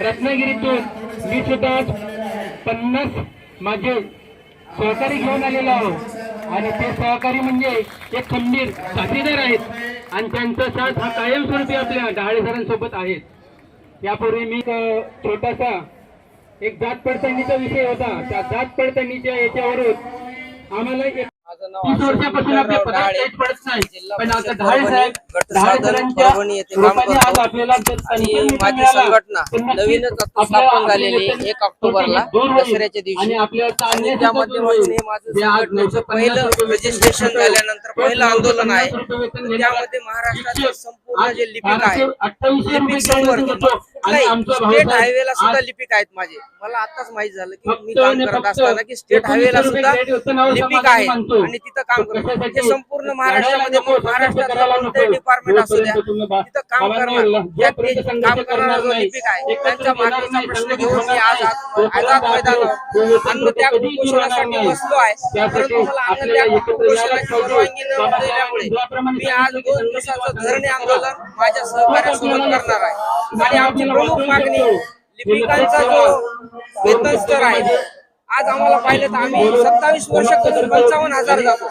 रत्नागिरीतून मी सुद्धा पन्नास माझे सहकारी घेऊन आलेलो आहोत आणि ते सहकारी म्हणजे एक खंबीर साथीदार आहेत. आणि त्यांचा साथ हा कायमस्वरूपी आपल्या डहाळे सरांसोबत आहेत यापूर्वी मी छोटासा एक जात पडताळणीचा विषय होता. त्या जात पडताळणीच्या याच्यावरून आम्हाला पडत नाही पण आता ढाळे साहेब ढाळे सरांच्या रूपाने आज. आपल्याला जर मिळाला, संघटना नक्कीच नवीनच स्थापन झालेली आपले आहे, एक ऑक्टोबरला. दसऱ्याच्या दिवशी. आणि त्या माध्यमातून हे. माझं जे आज संघटनेचं 950 पहिलं रजिस्ट्रेशन झाल्यानंतर पहिलं आंदोलन आहे. 950 रुपये वेतन घेणारा त्यामध्ये महाराष्ट्राचे संपूर्ण जे लिपिक आहे, 2800 रुपये लिपिक आमचा स्टेट हायवेला सुद्धा लिपिक आहेत माझे मला आताच माहीत झालं की मी काम करत असताना की स्टेट 1900 हायवेला सुद्धा लिपिक मानतो. आणि तिथं काम कशासाठी? हे संपूर्ण महाराष्ट्रामध्ये लढायला नको, महाराष्ट्रात करायला नको. कोणतेही डिपार्टमेंट असू द्या तिथं काम करणार ते संघर्ष काम करणारा जो लिपिक आहे त्यांच्या मागणीचा प्रश्न घेऊन मी आज आझाद मैदानावर अन्न त्याग उपोषणासाठी. बसलो आहे परंतु मला अन्न त्याग उपोषणाची. परवानगी न दिल्यामुळे मी आज दोन दिवसाचं धरणे. आंदोलन माझ्या सहकार्यासोबत करणार आहे आणि आमची प्रमुख मागणी लिपिकांचा जो वेतन स्तर आहे आज आम्हाला पाहिलं तर आम्ही सत्तावीस वर्ष करून पंचावन्न हजार जातो.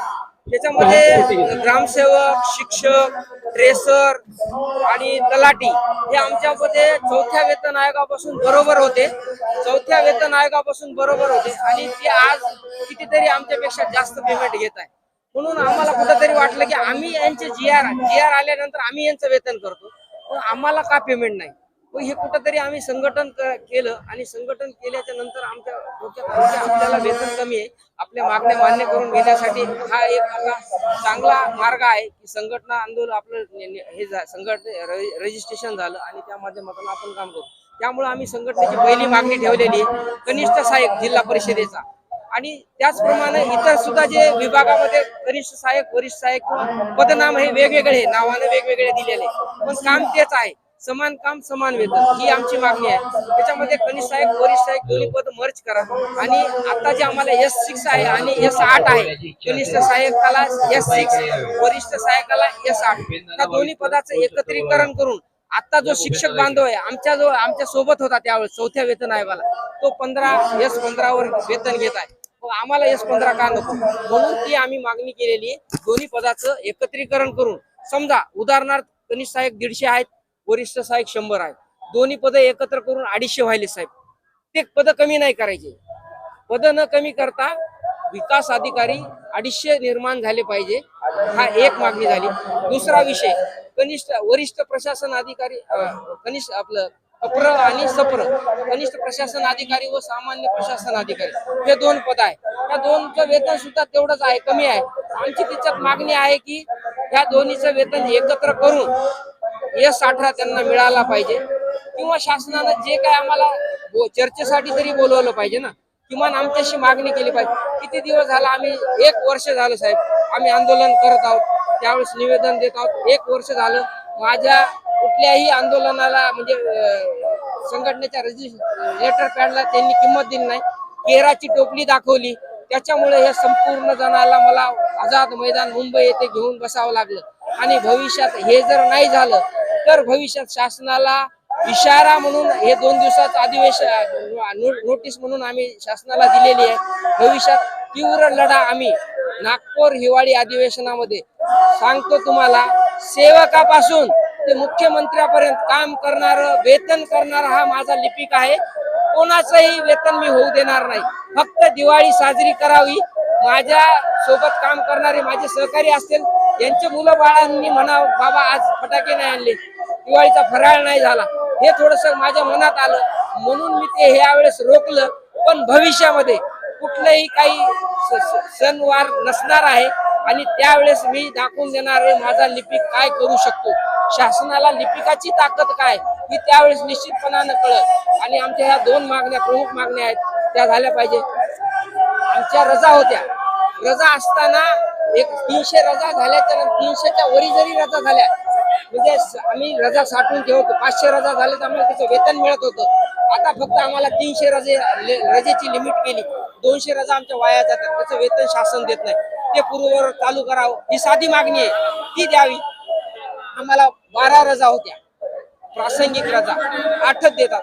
त्याच्यामध्ये ग्रामसेवक शिक्षक ट्रेसर आणि तलाटी हे आमच्यामध्ये चौथ्या वेतन आयोगापासून बरोबर होते. चौथ्या वेतन आयोगापासून बरोबर होते आणि ते आज कितीतरी आमच्यापेक्षा जास्त पेमेंट घेत आहे. म्हणून आम्हाला कुठंतरी वाटलं की आम्ही यांचे जी आर जी आर आल्यानंतर आम्ही यांचं वेतन करतो. पण आम्हाला का पेमेंट नाही? व हे कुठंतरी आम्ही संघटन केलं आणि संघटन केल्याच्यानंतर आमच्या डोक्यात आपल्याला वेतन कमी आहे. आपल्या मागण्या मान्य करून घेण्यासाठी हा एक आपला चांगला मार्ग आहे की संघटना आंदोलन आपलं हे संघटने रजिस्ट्रेशन झालं आणि त्या माध्यमातून आपण काम करू. त्यामुळे आम्ही संघटनेची पहिली मागणी ठेवलेली कनिष्ठ सहाय्यक जिल्हा परिषदेचा. आणि त्याचप्रमाणे इतर सुद्धा जे विभागामध्ये कनिष्ठ सहाय्यक वरिष्ठ सहाय्यक किंवा पदनाम हे वेगवेगळे नावाने वेगवेगळे दिलेले पण काम तेच आहे. समान काम समान वेतन ही आमची मागणी आहे. त्याच्यामध्ये कनिष्ठ सहाय्यक वरिष्ठ सहाय्यक दोन्ही पद मर्ज करा. आणि आता जे आम्हाला एस सिक्स आहे आणि एस आठ आहे कनिष्ठ सहाय्यकाला एस सिक्स वरिष्ठ सहाय्यकाला एस आठ. त्या दोन्ही पदाचं एकत्रीकरण करून आता जो शिक्षक बांधव आहे आमच्या जो आमच्यासोबत होता त्यावेळेस चौथ्या वेतन आयोगाला तो पंधरा एस पंधरावर वेतन घेत आहे. मग आम्हाला एस पंधरा का नको? म्हणून ती आम्ही मागणी केलेली आहे. दोन्ही पदाचं एकत्रीकरण करून समजा उदाहरणार्थ कनिष्ठ सहाय्यक दीडशे आहेत वरिष्ठ सहाय्यक शंभर आहेत. दोन्ही पदं एकत्र करून अडीचशे व्हायले साहेब. ते पदं कमी नाही करायचे. पदं न कमी करता विकास अधिकारी अडीचशे निर्माण झाले पाहिजे. हा एक मागणी झाली. दुसरा विषय कनिष्ठ वरिष्ठ प्रशासन अधिकारी कनिष्ठ आपलं अप्र आणि सप्र कनिष्ठ प्रशासन अधिकारी व सामान्य प्रशासन अधिकारी हे दोन पद आहे. त्या दोनचं वेतन सुद्धा तेवढंच आहे कमी आहे. आमची त्याच्यात मागणी आहे की ह्या दोन्हीचं वेतन एकत्र करून एस अठरा त्यांना मिळाला पाहिजे. किंवा शासनानं जे काय आम्हाला चर्चेसाठी तरी बोलवलं पाहिजे ना. किमान आमच्याशी मागणी केली पाहिजे. किती दिवस झाला आम्ही एक वर्ष झालं साहेब आम्ही आंदोलन करत आहोत. त्यावेळेस निवेदन देत आहोत. एक वर्ष झालं. माझ्या कुठल्याही आंदोलनाला म्हणजे संघटनेच्या रजिस्टर लेटर पॅडला त्यांनी किंमत दिली नाही. केराची टोपली दाखवली. त्याच्यामुळे हे संपूर्ण जणाला मला आझाद मैदान मुंबई येथे घेऊन बसावं लागलं. आणि भविष्यात हे जर नाही झालं तर भविष्यात शासनाला इशारा म्हणून हे दोन दिवसात अधिवेशन नोटीस म्हणून आम्ही शासनाला दिलेली आहे. भविष्यात तीव्र लढा आम्ही नागपूर हिवाळी अधिवेशनामध्ये सांगतो तुम्हाला सेवकापासून ते मुख्यमंत्र्यापर्यंत काम करणार वेतन करणार हा माझा लिपिक आहे. कोणाचंही वेतन मी होऊ देणार नाही. फक्त दिवाळी साजरी करावी. माझ्या सोबत काम करणारे माझे सहकारी असतील यांचे मुलं बाळांनी म्हणा बाबा आज फटाके नाही आणले. दिवाळीचा फराळ नाही झाला. हे थोडस माझ्या मनात आलं. म्हणून मी ते ह्यावेळेस रोखलं. पण भविष्यामध्ये कुठलंही काही सणवार नसणार आहे. आणि त्यावेळेस मी दाखवून देणार आहे माझा लिपिक काय करू शकतो. शासनाला लिपिकाची ताकद काय ही त्यावेळेस निश्चितपणानं कळत आणि आमच्या ह्या दोन मागण्या प्रमुख मागण्या आहेत त्या झाल्या पाहिजे. आमच्या रजा होत्या. रजा असताना एक तीनशे रजा झाल्याच्या तर तीनशेच्या वरी जरी रजा झाल्या म्हणजे आम्ही रजा साठवून ठेवतो. पाचशे रजा झाले तर आम्हाला त्याचं वेतन मिळत होतं. आता फक्त आम्हाला तीनशे रजे रजेची लिमिट केली. दोनशे रजा आमच्या वाया जातात. त्याचं वेतन शासन देत नाही. ते पूर्ववर चालू करावं. ही साधी मागणी आहे. ती द्यावी. आम्हाला बारा रजा होत्या. प्रासंगिक रजा. आठच देतात.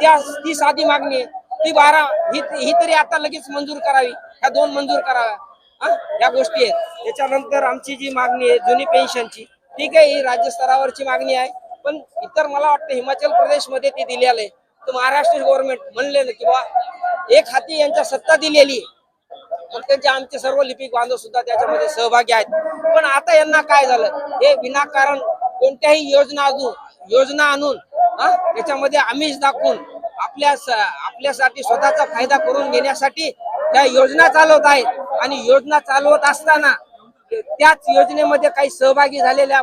त्या ती साधी मागणी आहे. ती बारा ही ही तरी आता लगेच मंजूर करावी. ह्या दोन मंजूर कराव्या. ह्या या गोष्टी आहेत. त्याच्यानंतर आमची जी मागणी आहे जुनी पेन्शनची ठीक आहे ही राज्य स्तरावरची मागणी आहे. पण इतर मला वाटतं हिमाचल प्रदेशमध्ये ती दिलेलं आहे. तर महाराष्ट्र गव्हर्नमेंट म्हणले ना की बा एक हाती यांच्या सत्ता दिलेली मग त्यांचे आमचे सर्व लिपिक बांधव सुद्धा त्याच्यामध्ये सहभागी आहेत. पण आता यांना काय झालं? हे विनाकारण कोणत्याही योजना अजून योजना आणून हा, त्याच्यामध्ये आमिष दाखवून आपल्या आपल्यासाठी स्वतःचा फायदा करून घेण्यासाठी त्या योजना चालवत आहेत. आणि योजना चालवत असताना त्याच योजनेमध्ये काही सहभागी झालेल्या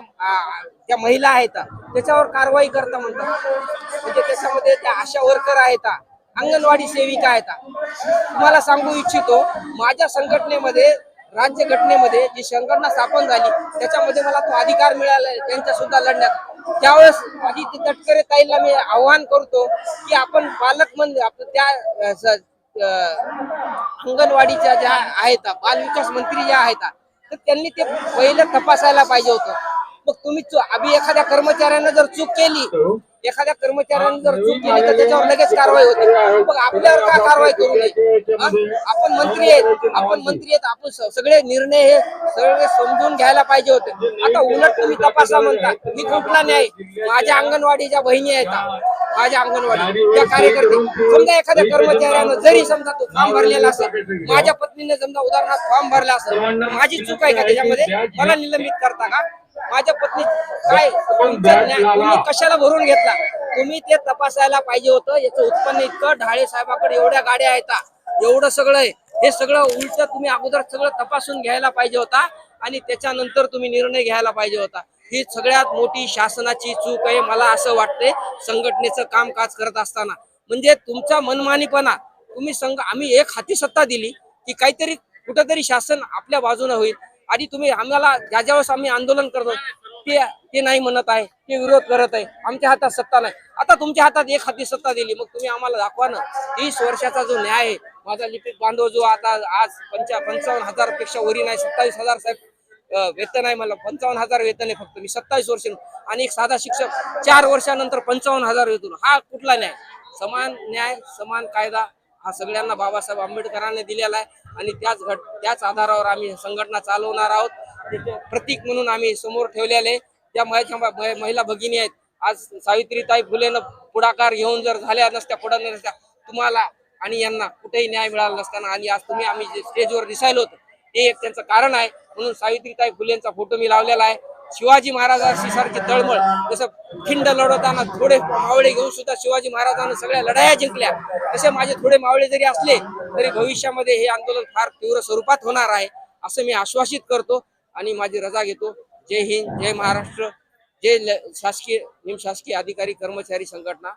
त्या महिला आहेत त्याच्यावर कारवाई करता म्हणतात. म्हणजे त्याच्यामध्ये त्या आशा वर्कर आहेत अंगणवाडी सेविका आहेत. तुम्हाला सांगू इच्छितो माझ्या संघटनेमध्ये राज्य घटनेमध्ये जी संघटना स्थापन झाली त्याच्यामध्ये मला तो अधिकार मिळाला त्यांच्या सुद्धा लढण्यात. त्यावेळेस आदित्य तटकरे ताईला मी आव्हान करतो की आपण पालकमंत्री आपलं त्या अंगणवाडीच्या ज्या आहेत बालविकास मंत्री ज्या आहेत तर त्यांनी ते पहिलं तपासायला पाहिजे होतं. मग तुम्ही चु- आम्ही एखाद्या कर्मचाऱ्यानं जर चूक केली एखाद्या कर्मचाऱ्यानं जर चूक केली तर त्याच्यावर लगेच कारवाई होते. मग आपल्यावर का कारवाई करू नये? आपण मंत्री आहेत. आपण मंत्री आहेत. आपण सगळे निर्णय हे सगळे समजून घ्यायला पाहिजे होते. आता उलट तुम्ही तपासा म्हणता मी कुठला न्याय? माझ्या अंगणवाडीच्या बहिणी आहेत. माझ्या अंगणवाडी त्या कार्यकर्ते समजा एखाद्या कर्मचाऱ्यानं जरी समजा तो फॉर्म भरलेला असेल माझ्या पत्नीने समजा उदाहरणार्थ फॉर्म भरला असेल माझी चूक आहे का त्याच्यामध्ये? मला निलंबित करता का? माझ्या पत्नी काय तुम्ही कशाला भरून घेतला? तुम्ही ते तपासायला पाहिजे होतं. याचं उत्पन्न इतकं ढाळे साहेबाकडे एवढ्या गाड्या आहेत एवढं सगळं आहे. हे सगळं उलट तुम्ही अगोदर सगळं तपासून घ्यायला पाहिजे होता आणि त्याच्यानंतर तुम्ही निर्णय घ्यायला पाहिजे होता. ही सगळ्यात मोठी शासनाची चूक आहे मला असं वाटतंय संघटनेचं कामकाज करत असताना. म्हणजे तुमचा मनमानीपणा तुम्ही संघ आम्ही एक हाती सत्ता दिली की काहीतरी कुठंतरी शासन आपल्या बाजूने होईल. आणि तुम्ही आम्हाला ज्या ज्यावेळेस आम्ही आंदोलन करतो ते ते नाही म्हणत आहे ते विरोध करत आहे. आमच्या हातात सत्ता नाही. आता तुमच्या हातात एक हाती सत्ता दिली मग तुम्ही आम्हाला दाखवा ना. तीस वर्षाचा जो न्याय आहे माझा लिपिक बांधव जो आता आज पंचा पंचावन्न हजारपेक्षा वरी नाही सत्तावीस हजार साहेब वेतन आहे मला. पंचावन्न हजार वेतन आहे फक्त. मी सत्तावीस वर्ष आणि एक साधा शिक्षक चार वर्षानंतर पंचावन्न हजार वेतन. हा कुठला न्याय? समान न्याय समान कायदा हा सगळ्यांना बाबासाहेब आंबेडकरांनी दिलेला आहे. आणि त्याच घट त्याच आधारावर आम्ही संघटना चालवणार आहोत. प्रतीक म्हणून आम्ही समोर ठेवलेले त्या महिला महिला भगिनी आहेत. आज सावित्रीताई फुलेनं पुढाकार घेऊन जर झाल्या नसत्या पुढं नसत्या तुम्हाला आणि यांना कुठेही न्याय मिळाला नसताना आणि आज तुम्ही आम्ही स्टेजवर दिसायलो होतं हे एक त्यांचं कारण आहे. म्हणून सावित्रीताई फुलेंचा फोटो मी लावलेला आहे. शिवाजी महाराजांशी सारखी तळमळ जसं खिंड लढवताना थोडे मावळे घेऊन सुद्धा शिवाजी महाराजांनी सगळ्या लढाया जिंकल्या. तसे माझे थोडे मावळे जरी असले तरी भविष्यामध्ये हे आंदोलन फार तीव्र स्वरूपात होणार आहे असं मी आश्वासित करतो आणि माझी रजा घेतो. जय हिंद जय महाराष्ट्र जय शासकीय निमशासकीय अधिकारी कर्मचारी संघटना.